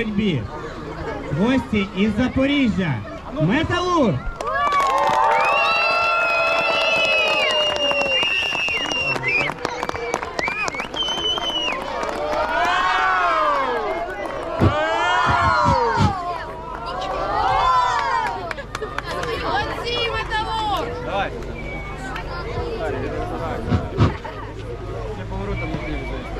боротьбі. Гості із Запоріжжя. Металург. Молодці, металург! Давай. Не поворотом не двигайся.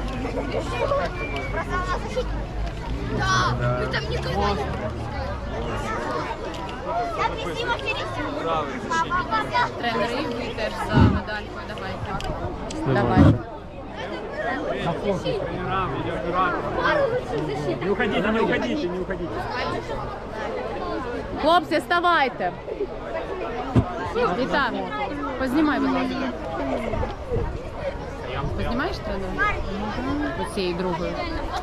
Да, там никого нет. Правильно. Тренери, і ви теж за медалькою, давайте. Давай. Не уходите, не уходите, не уходите. Хлопці, вставайте. Вітаю. Познімай, будь ласка. Оцією другою.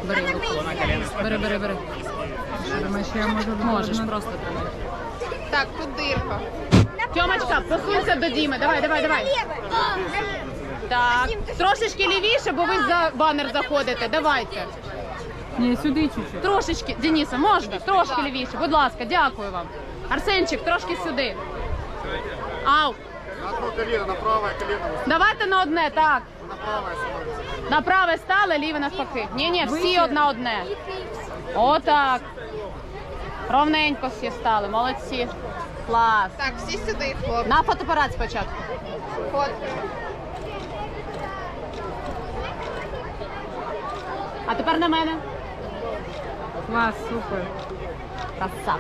Бери руку. Бери, бери, бери. Можеш, просто тримай. Так, тут дирка. Тьомочка, посунься до Діми. Давай, давай, давай. Так, трошечки лівіше, бо ви за банер заходите. Давайте. Ні, сюди чуть-чуть. Трошечки, Дениса, можна? Трошки лівіше. Будь ласка, дякую вам. Арсенчик, трошки сюди. Ау. На одно колено, на правое колено. Давайте на одне, так. На праве стали, ліве навпаки. Ні, ні, всі одна одне. Отак. Ровненько всі стали, молодці. Клас. Так, всі сюди, хлопці. На фотоапарат спочатку. А тепер на мене. Клас, супер. Краса.